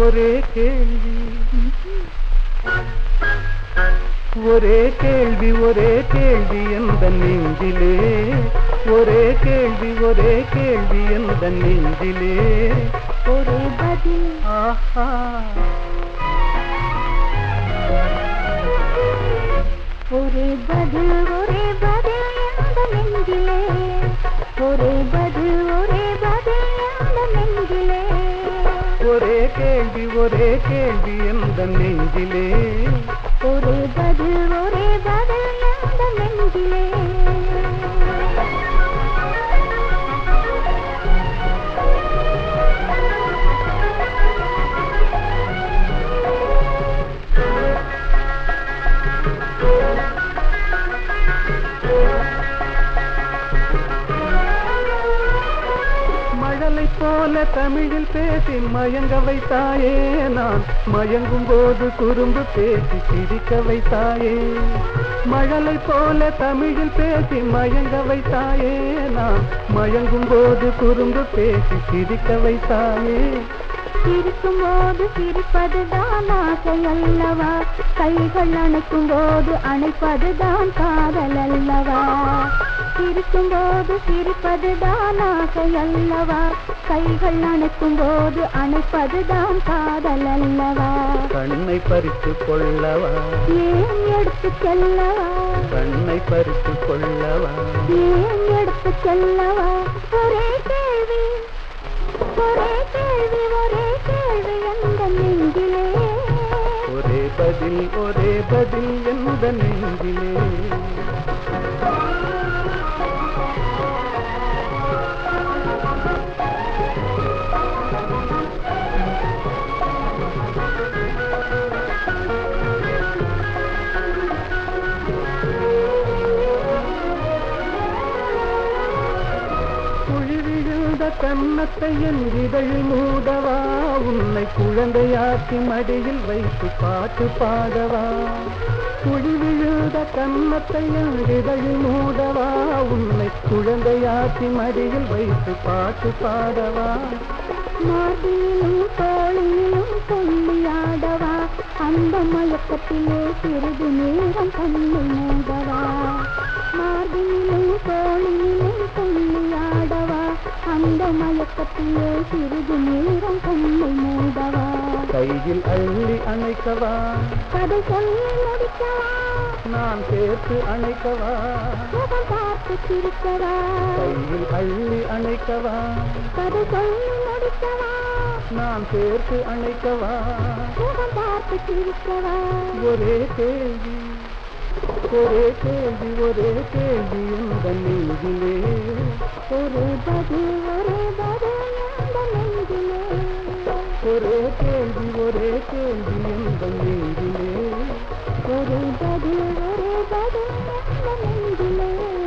ஒரே கேள்வி. ஒரே கேள்வி ஒரே கேள்வி எந்த நெஞ்சிலே? ஒரே கேள்வி ஒரே கேள்வி எந்த நெஞ்சிலே? ஒரு பதில். ஆஹா. ஒரே பதில் ஒரே பதில் எந்த நெஞ்சிலே? ஒரே பதில் ஒரே ஒரே கேள்வி எந்த நெஞ்சிலே போல தமிழில் பேசி மயங்க வைத்தாயே நான். மயங்கும் போது குறும்பு பேசி சிரிக்க வைத்தாயே. மழலை போல தமிழில் பேசி மயங்க வைத்தாயே நான். மயங்கும் போது குறும்பு பேசி சிரிக்க வைத்தாயே. சிரிக்கும் போது சிரிப்பதுதான் ஆசை அல்லவா கைகள் அணைக்கும் போது அணைப்பதுதான் காதல் அல்லவா சிரிக்கும் போது சிரிப்பதுதான் ஆசை அல்லவா கைகள் அணைக்கும் போது அணைப்பதுதான் காதல் அல்லவா கண்ணை பறித்து கொள்ளவா? ஏன் எடுத்து செல்லவா? கண்ணை பறித்து கொள்ளவா? ஏன் எடுத்து செல்லவா? ஒரே கேள்வி ஒரே கேள்வி பதில் ஒரே பதில் எந்த நெஞ்சிலே. கன்னத்தை என் இதழில் மூடவா? உன்னை குழந்தையாக்கி மடியில் வைத்து பாட்டு பாடவா? குழி விழுத கன்னத்தை என் இதழில் மூடவா? உன்னை குழந்தையாக்கி மடியில் வைத்து பாட்டு பாடவா? மாதியிலும் தோழியிலும் கொள்ளியாடவா அந்த மயக்கத்திலே சிறிது நேரம் கண்ணு மூடவா? மாதியிலும் தோழியிலும் கொள்ளியாடவா அந்த மயக்கத்திலே சிறிது நேரம் கண்ணை மூடவா? கையில் அள்ளி அணைக்கவா? கதை சொல்லி முடிக்கவா நான் சேர்த்து அணைக்கவா? முகம் பார்த்து சிரிக்கவா? கையில் அள்ளி அணைக்கவா? கதை சொல்லி முடிக்கவா நான் சேர்த்து அணைக்கவா? முகம் பார்த்து சிரிக்கவா? ஒரே கேள்வி. ஒரே கேள்வி ஒரே கேள்வி எந்த நெஞ்சிலே. ஒரு பதில் ஒரு பதில் எந்த நெஞ்சிலே. ஒரே கேள்வி ஒரே கேள்வி எந்த நெஞ்சிலே. ஒரு பதில் ஒரு பதில் எந்த நெஞ்சிலே.